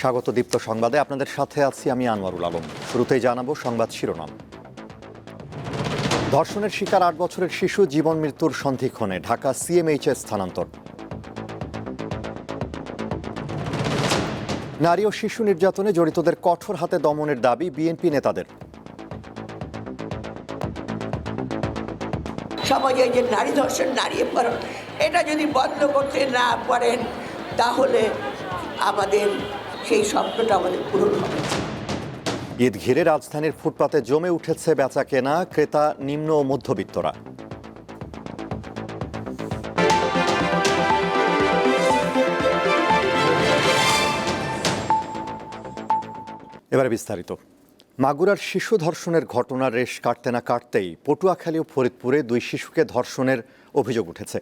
স্বাগত দীপ্ত সংবাদে। আপনাদের সাথে আছি আমি আনোয়ারুল আলম। শুরুতেই জানাব সংবাদ শিরোনাম। ধর্ষণের শিকার আট বছরের শিশু জীবন মৃত্যুর সন্ধিক্ষণে ঢাকা সিএমএইচে স্থানান্তর। নারী ও শিশু নির্যাতনে জড়িতদের কঠোর হাতে দমনের দাবি বিএনপি নেতাদের। সমাজে যে নারী ধর্ষণ, নারী এটা যদি বন্ধ করতে না পারেন, তাহলে আমাদের সেই স্বপ্নটা আমাদের পূরণ হবে। ঈদ ঘিরে রাজধানীর ফুটপাতে জমে উঠেছে বেচা কেনা ক্রেতা, নিম্ন ও মধ্যবিত্তরা। এবারে বিস্তারিত। মাগুরার শিশু ধর্ষণের ঘটনার রেশ কাটতে না কাটতেই পটুয়াখালী ও ফরিদপুরে দুই শিশুকে ধর্ষণের অভিযোগ উঠেছে।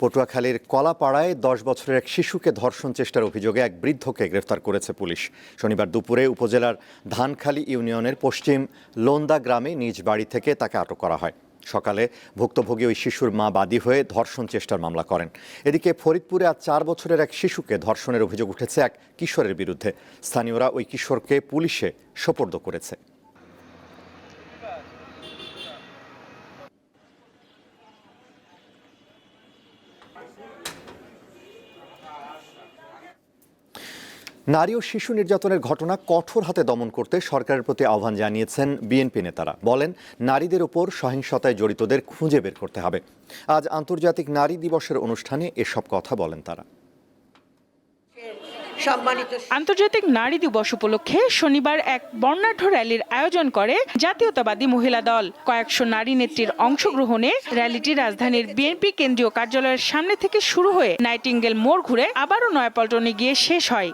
পটুয়াখালীর কলাপাড়ায় দশ বছরের এক শিশুকে ধর্ষণ চেষ্টার অভিযোগে এক বৃদ্ধকে গ্রেফতার করেছে পুলিশ। শনিবার দুপুরে উপজেলার ধানখালী ইউনিয়নের পশ্চিম লোন্দা গ্রামে নিজ বাড়ি থেকে তাকে আটক করা হয়। সকালে ভুক্তভোগী ওই শিশুর মা বাদী হয়ে ধর্ষণ চেষ্টার মামলা করেন। এদিকে ফরিদপুরে আজ চার বছরের এক শিশুকে ধর্ষণের অভিযোগ উঠেছে এক কিশোরের বিরুদ্ধে। স্থানীয়রা ওই কিশোরকে পুলিশে সোপর্দ করেছে। নারী ও শিশু নির্যাতনের ঘটনা কঠোর হাতে দমন করতে সরকারের প্রতি আহ্বান জানিয়েছেন বিএনপি নেতারা। বলেন, নারীদের ওপর সহিংসতায় জড়িতদের খুঁজে বের করতে হবে। আজ আন্তর্জাতিক নারী দিবসের অনুষ্ঠানে এসব কথা বলেন তারা। সম্মানিত আন্তর্জাতিক নারী দিবস উপলক্ষে শনিবার এক বর্ণাঢ্য র্যালির আয়োজন করে জাতীয়তাবাদী মহিলা দল। কয়েকশো নারী নেত্রীর অংশগ্রহণে র্যালিটি রাজধানীর বিএনপি কেন্দ্রীয় কার্যালয়ের সামনে থেকে শুরু হয়ে নাইটিঙ্গেল মোড় ঘুরে আবারও নয়াপল্টনে গিয়ে শেষ হয়।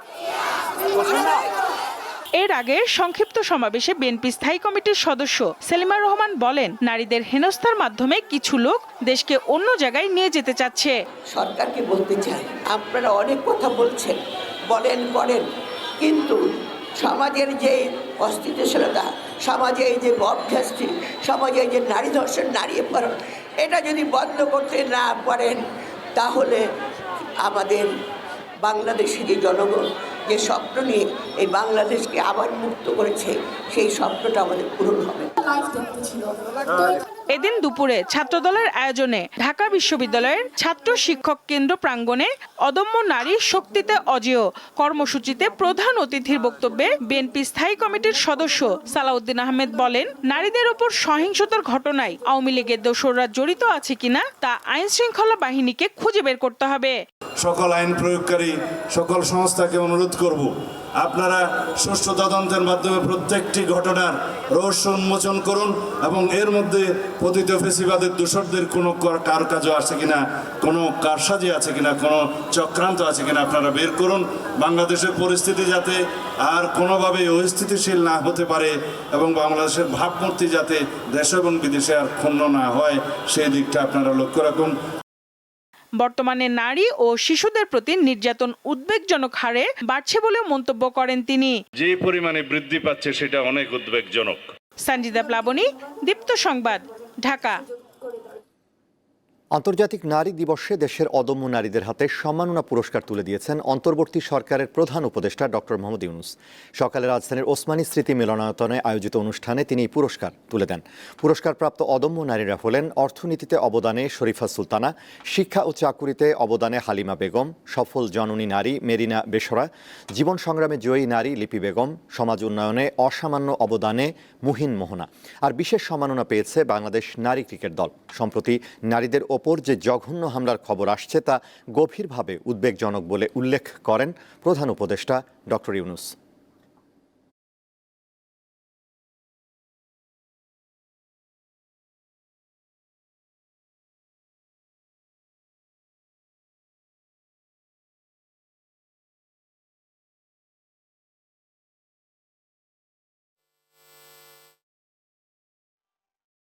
এর আগে সংক্ষিপ্ত সমাবেশে বিএনপি স্থায়ী কমিটির সদস্য সেলিমা রহমান বলেন নারীদের হেনস্থার মাধ্যমে কিছু লোক দেশকে অন্য জায়গায় নিয়ে যেতে চাচ্ছে। সরকারকে বলতে চাই আপনারা অনেক কথা বলছেন বলেন করেন। কিন্তু সমাজের যে অস্থিতিশীলতা সমাজে এই যে অভ্যাসটি সমাজে এই যে নারী ধর্ষণ নারী অপহরণ এটা যদি বন্ধ করতে না পারেন তাহলে আমাদের বাংলাদেশে যে জনগণ যে স্বপ্ন নিয়ে এই বাংলাদেশকে আবার মুক্ত করেছে সেই স্বপ্নটা আমাদের পূরণ হবে। এদিন দুপুরে ছাত্রদলের আয়োজনে ঢাকা বিশ্ববিদ্যালয়ের ছাত্র শিক্ষক কেন্দ্র প্রাঙ্গণে অদম্য নারী শক্তিতে অজেয় কর্মসূচিতে প্রধান অতিথির বক্তব্যে বিএনপি স্থায়ী কমিটির সদস্য সালাউদ্দিন আহমেদ বলেন, নারীদের ওপর সহিংসতার ঘটনায় আওয়ামী লীগের দোসররা জড়িত আছে কিনা তা আইন শৃঙ্খলা বাহিনীকে খুঁজে বের করতে হবে। সকল আইন প্রয়োগকারী সকল সংস্থাকে অনুরোধ করব আপনারা সুষ্ঠু তদন্তের মাধ্যমে প্রত্যেকটি ঘটনার রহস্য উন্মোচন করুন এবং এর মধ্যে পতিত ফেসিবাদের দোষরদের কোনো কার কাজও আছে কিনা, কোনো কারসাজি আছে কিনা, কোনো চক্রান্ত আছে কিনা আপনারা বের করুন। বাংলাদেশের পরিস্থিতি যাতে আর কোনোভাবে অস্থিতিশীল না হতে পারে এবং বাংলাদেশের ভাবমূর্তি যাতে দেশ এবং বিদেশে আর ক্ষুণ্ণ না হয়, সেই দিকটা আপনারা লক্ষ্য রাখুন। বর্তমানে নারী ও শিশুদের প্রতি নির্যাতন উদ্বেগজনক হারে বাড়ছে বলেও মন্তব্য করেন তিনি। যে পরিমাণে বৃদ্ধি পাচ্ছে সেটা অনেক উদ্বেগজনক। সঞ্জিদা প্লাবনী দীপ্ত সংবাদ ঢাকা। আন্তর্জাতিক নারী দিবসে দেশের অদম্য নারীদের হাতে সম্মাননা পুরস্কার তুলে দিয়েছেন অন্তর্বর্তী সরকারের প্রধান উপদেষ্টা ডক্টর মোহাম্মদ ইউনুস। সকালে রাজধানীর ওসমানী স্মৃতি মিলনায়তনে আয়োজিত অনুষ্ঠানে তিনি পুরস্কার তুলে দেন। পুরস্কারপ্রাপ্ত অদম্য নারীরা হলেন অর্থনীতিতে অবদানে শরীফা সুলতানা, শিক্ষা ও চাকুরিতে অবদানে হালিমা বেগম, সফল জননী নারী মেরিনা বেসরা জীবন সংগ্রামে জয়ী নারী লিপি বেগম, সমাজ উন্নয়নে অসামান্য অবদানে মুহিন মোহনা। আর বিশেষ সম্মাননা পেয়েছে বাংলাদেশ নারী ক্রিকেট দল। সম্প্রতি নারীদের ওপর যে জঘন্য হামলার খবর আসছে তা গভীরভাবে উদ্বেগজনক বলে উল্লেখ করেন প্রধান উপদেষ্টা ডক্টর ইউনুস।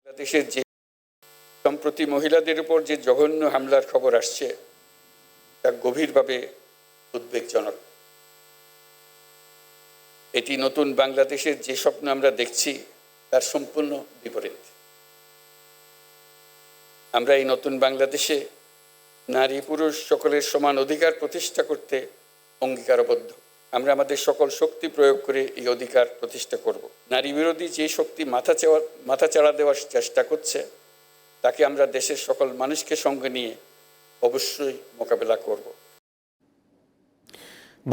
বাংলাদেশের যে সম্প্রতি মহিলাদের উপর যে জঘন্য হামলার খবর আসছে, তা গভীরভাবে উদ্বেগজনক। এটি নতুন বাংলাদেশের যে স্বপ্ন আমরা দেখছি, তার সম্পূর্ণ বিপরীত। আমরা এই নতুন বাংলাদেশে নারী পুরুষ সকলের সমান অধিকার প্রতিষ্ঠা করতে অঙ্গীকারবদ্ধ। আমরা আমাদের সকল শক্তি প্রয়োগ করে এই অধিকার প্রতিষ্ঠা করব। নারী বিরোধী যে শক্তি মাথা চাওয়া মাথা চাড়া দেওয়ার চেষ্টা করছে তাকে আমরা দেশের সকল মানুষকে সঙ্গে নিয়ে অবশ্যই মোকাবেলা করব।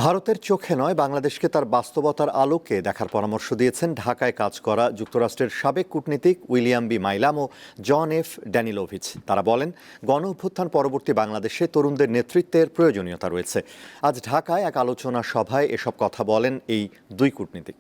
ভারতের চোখে নয়, বাংলাদেশকে তার বাস্তবতার আলোকে দেখার পরামর্শ দিয়েছেন ঢাকায় কাজ করা যুক্তরাষ্ট্রের সাবেক কূটনীতিক উইলিয়াম বি. মাইলাম ও জন এফ. ড্যানিলোভিচ। তারা বলেন, গণ অভ্যুত্থান পরবর্তী বাংলাদেশে তরুণদের নেতৃত্বের প্রয়োজনীয়তা রয়েছে। আজ ঢাকায় এক আলোচনা সভায় এসব কথা বলেন এই দুই কূটনীতিক।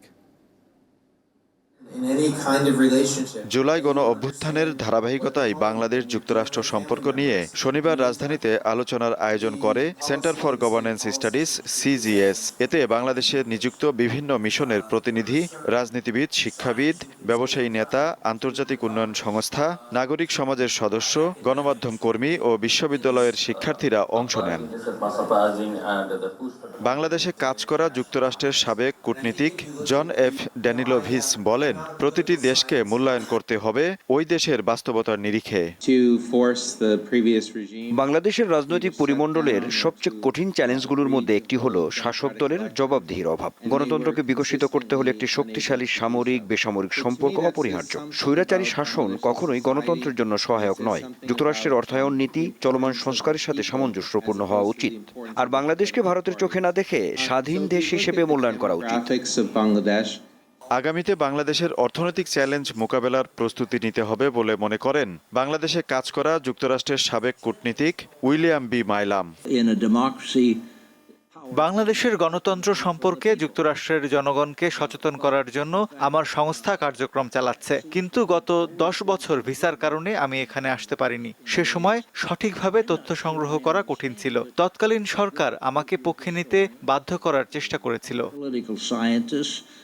জুলাই গণ অভ্যুত্থানের ধারাবাহিকতায় বাংলাদেশ যুক্তরাষ্ট্র সম্পর্ক নিয়ে শনিবার রাজধানীতে আলোচনার আয়োজন করে centre for governance studies, CGS. এতে বাংলাদেশে নিযুক্ত বিভিন্ন মিশনের প্রতিনিধি, রাজনীতিবিদ, শিক্ষাবিদ, ব্যবসায়ী নেতা, আন্তর্জাতিক উন্নয়ন সংস্থা, নাগরিক সমাজের সদস্য, গণমাধ্যম কর্মী ও বিশ্ববিদ্যালয়ের শিক্ষার্থীরা অংশ নেন। বাংলাদেশে কাজ করা যুক্তরাষ্ট্রের সাবেক কূটনীতিক জন এফ ড্যানিলোভিস বলেন প্রতিটি দেশকে মূল্যায়ন করতে হবে ওই দেশের বাস্তবতার নিরিখে। বাংলাদেশের রাজনৈতিক পরিমণ্ডলের সবচেয়ে কঠিন চ্যালেঞ্জগুলোর মধ্যে একটি হলো শাসক দলের জবাবদিহির অভাব। গণতন্ত্রকে বিকশিত করতে হলে একটি শক্তিশালী সামরিক বেসামরিক সম্পর্ক অপরিহার্য। স্বৈরাচারী শাসন কখনোই গণতন্ত্রের জন্য সহায়ক নয়। যুক্তরাষ্ট্রের অর্থায়ন নীতি চলমান সংস্কারের সাথে সামঞ্জস্যপূর্ণ হওয়া উচিত। আর বাংলাদেশকে ভারতের চোখে না দেখে স্বাধীন দেশ হিসেবে মূল্যায়ন করা উচিত. আগামীতে বাংলাদেশের অর্থনৈতিক চ্যালেঞ্জ মোকাবেলার প্রস্তুতি নিতে হবে বলে মনে করেন বাংলাদেশে কাজ করা যুক্তরাষ্ট্রের সাবেক কূটনীতিক উইলিয়াম বি মাইলাম। বাংলাদেশের গণতন্ত্র সম্পর্কে যুক্তরাষ্ট্রের জনগণকে সচেতন করার জন্য আমার সংস্থা কার্যক্রম চালাচ্ছে। কিন্তু গত দশ বছর ভিসার কারণে আমি এখানে আসতে পারিনি। সে সময় সঠিকভাবে তথ্য সংগ্রহ করা কঠিন ছিল। তৎকালীন সরকার আমাকে পক্ষে নিতে বাধ্য করার চেষ্টা করেছিল।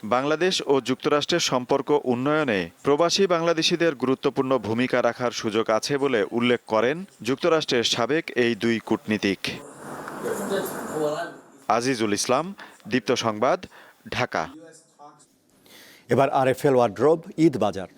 বাংলাদেশ ও যুক্তরাষ্ট্রের সম্পর্ক উন্নয়নে প্রবাসী বাংলাদেশিদের গুরুত্বপূর্ণ ভূমিকা রাখার সুযোগ আছে বলে উল্লেখ করেন যুক্তরাষ্ট্রের সাবেক এই দুই কূটনীতিক। আজিজুল ইসলাম দীপ্ত সংবাদ ঢাকা। এবার আর আরএফএল ওয়ার্ড্রোব ঈদ বাজার।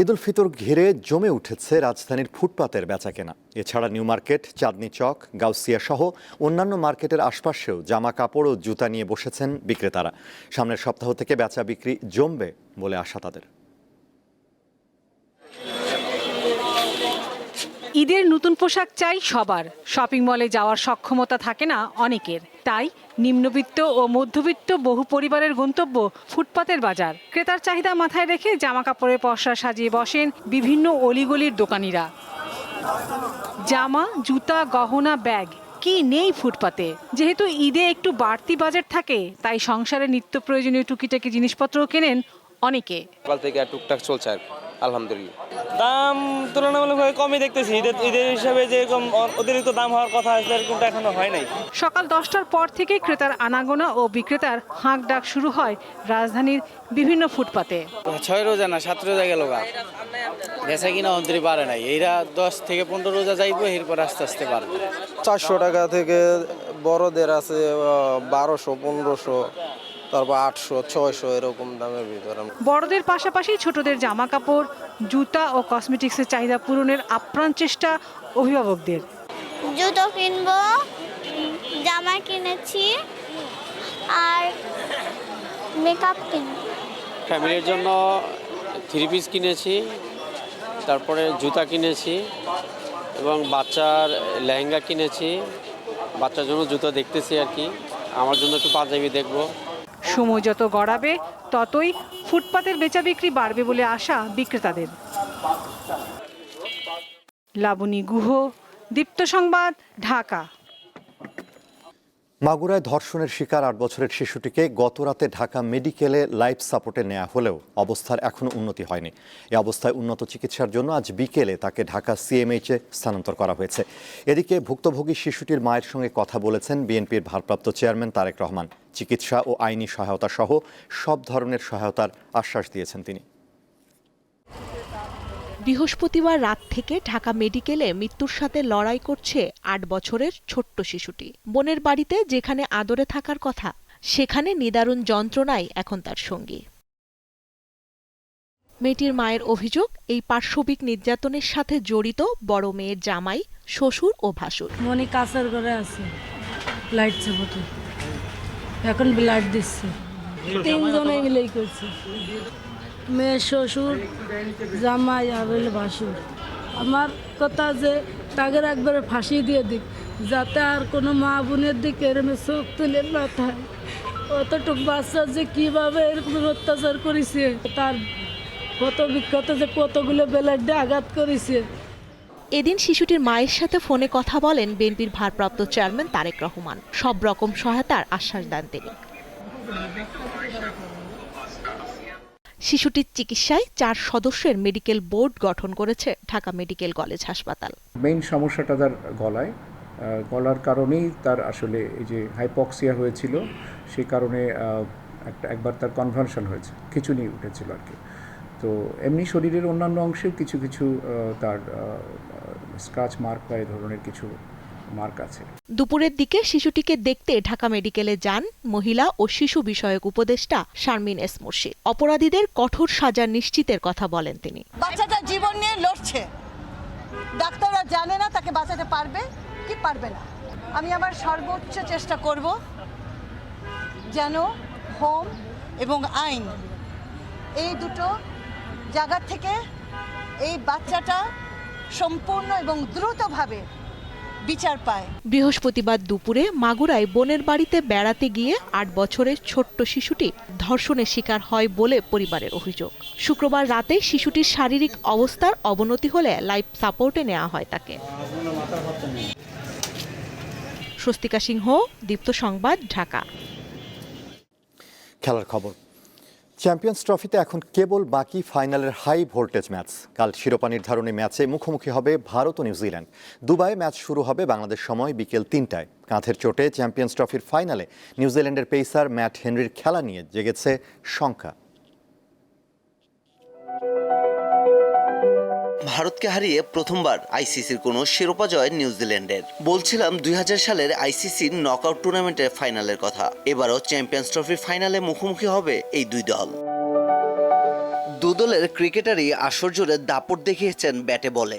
ঈদুল ফিতর ঘিরে জমে উঠেছে রাজধানীর ফুটপাতের বেচাকেনা। এছাড়া নিউ মার্কেট, চাঁদনি চক, গাউসিয়া সহ অন্যান্য মার্কেটের আশপাশেও জামা কাপড় ও জুতা নিয়ে বসেছেন বিক্রেতারা। সামনের সপ্তাহ থেকে বেচা বিক্রি জমবে বলে আশা তাদের। ঈদের নতুন পোশাক চাই সবার। শপিং মলে যাওয়ার সক্ষমতা থাকে না অনেকের। তাই নিম্নবিত্ত ও মধ্যবিত্ত বহু পরিবারের গন্তব্য ফুটপাতের বাজার। ক্রেতার চাহিদা মাথায় রেখে জামা কাপড়ের পসরা সাজিয়ে বসেন বিভিন্ন অলিগলির দোকানিরা। জামা, জুতা, গহনা, ব্যাগ, কি নেই ফুটপাতে? যেহেতু ঈদে একটু বাড়তি বাজেট থাকে, তাই সংসারে নিত্য প্রয়োজনীয় টুকিটাকি জিনিসপত্র কেনেন অনেকে। সকাল থেকে টুকটাক চলছে আর আলহামদুলিল্লাহ। দাম তুলনামূলকভাবে কমই দেখতেছি। ঈদের ঈদের হিসাবে যেরকম অতিরিক্ত দাম হওয়ার কথা আসলে এরকমটা এখনও হয় নাই। সকাল দশটার পর থেকে ক্রেতার আনাগোনা ও বিক্রেতার হাঁক ডাক শুরু হয় রাজধানীর বিভিন্ন ফুটপাতে। ছয় রোজা না সাত রোজা গেল গা। বেচা কিনা অন্তরি পারে নাই। এইরা দশ থেকে পনেরো রোজা যাইবো এরপর আস্তে আস্তে পারবে। চারশো টাকা থেকে বড়দের আছে বারোশো পনেরোশো। তারপর আটশো ছয়শো এরকম দামের ভিতরে বড়দের পাশাপাশি ছোটদের জামা কাপড় জুতা ও কসমেটিক্সের চাহিদা পূরণের আপ্রাণ চেষ্টা অভিভাবকদের। জুতো কিনবো জামা কিনেছি আর মেকআপ কিনবো। ফ্যামিলির জন্য থ্রি পিস কিনেছি তারপরে জুতা কিনেছি এবং বাচ্চার লেহেঙ্গা কিনেছি। বাচ্চার জন্য জুতো দেখতেছি আর কি। আমার জন্য একটু পাঞ্জাবি দেখব। সময় যত গড়াবে, ততই ফুটপাতের বেচা বিক্রি বাড়বে বলে আশা বিক্রেতাদের। লাবণী গুহ, দীপ্ত সংবাদ, ঢাকা। মাগুরায় ধর্ষণের শিকার আট বছরের শিশুটিকে গতরাতে ঢাকা মেডিকেলে লাইফ সাপোর্টে নেওয়া হলেও অবস্থার এখনও উন্নতি হয়নি। এ অবস্থায় উন্নত চিকিৎসার জন্য আজ বিকেলে তাকে ঢাকা সিএমএইচে স্থানান্তর করা হয়েছে। এদিকে ভুক্তভোগী শিশুটির মায়ের সঙ্গে কথা বলেছেন বিএনপির ভারপ্রাপ্ত চেয়ারম্যান তারেক রহমান। চিকিৎসা ও আইনি সহায়তা সহ সব ধরনের সহায়তার আশ্বাস দিয়েছেন তিনি। বৃহস্পতিবার রাত থেকে ঢাকা মেডিকেলে মৃত্যুর সাথে লড়াই করছে আট বছরের ছোট্ট শিশুটি। বোনের বাড়িতে যেখানে আদরে থাকার কথা সেখানে নিদারুণ যন্ত্রণাই এখন তার সঙ্গী। মেয়েটির মায়ের অভিযোগ এই পার্শ্ববিক নির্যাতনের সাথে জড়িত বড় মেয়ের জামাই শ্বশুর ও ভাসুর। মনি কাছের ঘরে আছে লাইট চাপতে এখন ব্লাড দিচ্ছে। তিনজনে মিলেই করছে। মেয়ে শ্বশুর জামাই আর হইল ভাসুর। আমার কথা যে তাগের একবারে ফাঁসি দিয়ে দিক যাতে আর কোনো মা বোনের দিকে এরমে চোখ তুলে না থাকে। অতটুক বাচ্চা যে কীভাবে এরকম অত্যাচার করেছে তার কত বিখ্যাত যে কতগুলো বেলার দিয়ে আঘাত করেছে এদিন শিশুটির মায়ের সাথে ফোনে কথা বলেন বিএনপির ভারপ্রাপ্ত চেয়ারম্যান তারেক রহমান। সব রকম সহায়তার আশ্বাস দেন তিনি। শিশুটির চিকিৎসায় চার সদস্যের মেডিকেল বোর্ড গঠন করেছে ঢাকা মেডিকেল কলেজ হাসপাতাল। মেইন সমস্যাটা তার গলায়। গলার কারণেই তার আসলে এই যে হাইপক্সিয়া হয়েছিল সেই কারণে একটা একবার তার কনভার্সন হয়েছে, খিচুনি উঠেছিল আর কি। তো এমনি শরীরের অন্যান্য অংশেও কিছু কিছু তার স্ক্রাচ মার্ক বা এই ধরনের কিছু মার্ক আছে। দুপুরের দিকে শিশুটিকে দেখতে ঢাকা মেডিকেলে যান মহিলা ও শিশু বিষয়ক উপদেষ্টা শারমিন এস মুর্শিদ। অপরাধীদের কঠোর সাজা নিশ্চিতের কথা বলেন তিনি। বাচ্চাটা জীবন নিয়ে লড়ছে। ডাক্তাররা জানে না তাকে বাঁচাতে পারবে কি পারবে না। আমি আমার সর্বোচ্চ চেষ্টা করব যেন হোম এবং আইন এই দুটো জায়গা থেকে এই বাচ্চাটা সম্পূর্ণ এবং দ্রুতভাবে বিচার পায়। বৃহস্পতিবার দুপুরে মাগুরায় বোনের বাড়িতে বেড়াতে গিয়ে আট বছরের ছোট্ট শিশুটি ধর্ষণের শিকার হয় বলে পরিবারের অভিযোগ। শুক্রবার রাতে শিশুটির শারীরিক অবস্থার অবনতি হলে লাইফ সাপোর্টে নেওয়া হয় তাকে। স্বস্তিকা সিংহ দীপ্ত সংবাদ ঢাকা। খেলার খবর। চ্যাম্পিয়ন্স ট্রফিতে এখন কেবল বাকি ফাইনালের হাই ভোল্টেজ ম্যাচ। কাল শিরোপা নির্ধারণী ম্যাচে মুখোমুখি হবে ভারত ও নিউজিল্যান্ড। দুবাই ম্যাচ শুরু হবে বাংলাদেশ সময় বিকেল তিনটায়। কাঁধের চোটে চ্যাম্পিয়ন্স ট্রফির ফাইনালে নিউজিল্যান্ডের পেসার ম্যাট হেনরির খেলা নিয়ে জেগেছে শঙ্কা। ভারতকে হারিয়ে প্রথমবার আইসিসির কোনো শিরোপা জয় নিউজিল্যান্ডের বলছিলাম দুই হাজার সালের আইসিসির নকআউট টুর্নামেন্টের ফাইনালের কথা। এবারও চ্যাম্পিয়ন্স ট্রফির ফাইনালে মুখোমুখি হবে এই দুই দল। দুদলের ক্রিকেটারই আসর জুড়ে দাপট দেখিয়েছেন ব্যাটে বলে।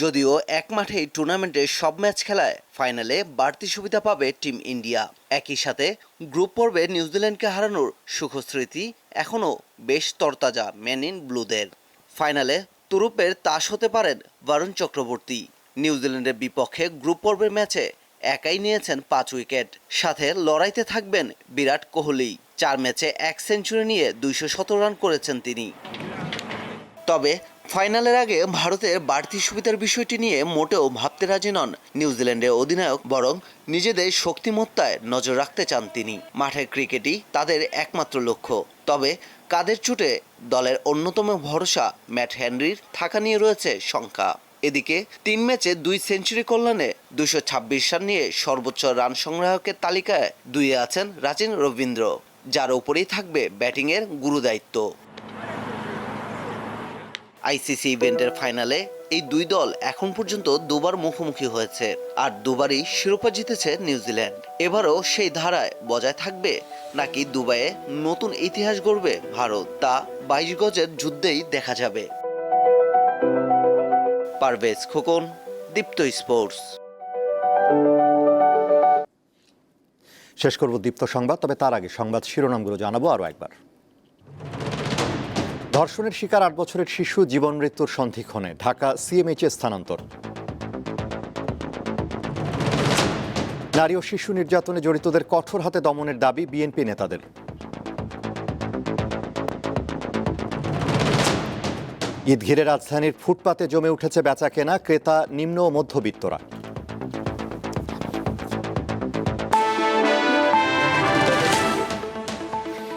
যদিও এক মাঠেই টুর্নামেন্টের সব ম্যাচ খেলায় ফাইনালে বাড়তি সুবিধা পাবে টিম ইন্ডিয়া। একই সাথে গ্রুপ পর্বে নিউজিল্যান্ডকে হারানোর সুখস্মৃতি এখনও বেশ তরতাজা ম্যান ইন ব্লুদের। ফাইনালে তুরুপের তাস হতে পারেন বরুণ চক্রবর্তী। নিউজিল্যান্ডের বিপক্ষে গ্রুপ পর্বের ম্যাচে একাই নিয়েছেন পাঁচ উইকেট। সাথে লড়াইতে থাকবেন বিরাট কোহলি। চার ম্যাচে এক সেঞ্চুরি নিয়ে দুইশো সতেরো রান করেছেন তিনি। তবে ফাইনালের আগে ভারতের বাড়তি সুবিধার বিষয়টি নিয়ে মোটেও ভাবতে রাজি নন নিউজিল্যান্ডের অধিনায়ক, বরং নিজেদের শক্তিমত্তায় নজর রাখতে চান তিনি। মাঠের ক্রিকেটই তাদের একমাত্র লক্ষ্য। তবে কাদের চুটে দলের অন্যতম ভরসা ম্যাট হেনরির থাকা নিয়ে রয়েছে শঙ্কা। এদিকে তিন ম্যাচে দুই সেঞ্চুরি কল্যাণে দুশো ছাব্বিশ রান নিয়ে সর্বোচ্চ রান সংগ্রাহকের তালিকায় দুইয়ে আছেন রাচিন রবীন্দ্র, যার উপরেই থাকবে ব্যাটিংয়ের গুরুদায়িত্ব। আইসিসি ইভেন্টের ফাইনালে এই দুই দল এখন পর্যন্ত দুবার মুখোমুখি হয়েছে, আর দুবারই শিরোপা জিতেছে নিউজিল্যান্ড। এবারও সেই ধারায় বজায় থাকবে নাকি দুবাইয়ে নতুন ইতিহাস গড়বে ভারত, তা বাইশ গজের যুদ্ধেই দেখা যাবে। পারভেজ খোকন, দীপ্ত স্পোর্টস। শেষ করব দীপ্ত সংবাদ, তবে তার আগে সংবাদ শিরোনামগুলো জানাব আরও একবার। ধর্ষণের শিকার আট বছরের শিশু জীবন মৃত্যুর সন্ধিক্ষণে ঢাকা সিএমএইচে স্থানান্তর। নারী ও শিশু নির্যাতনে জড়িতদের কঠোর হাতে দমনের দাবি বিএনপি নেতাদের। ঈদ ঘিরে রাজধানীর ফুটপাতে জমে উঠেছে বেচা কেনা ক্রেতা, নিম্ন ও মধ্যবিত্তরা।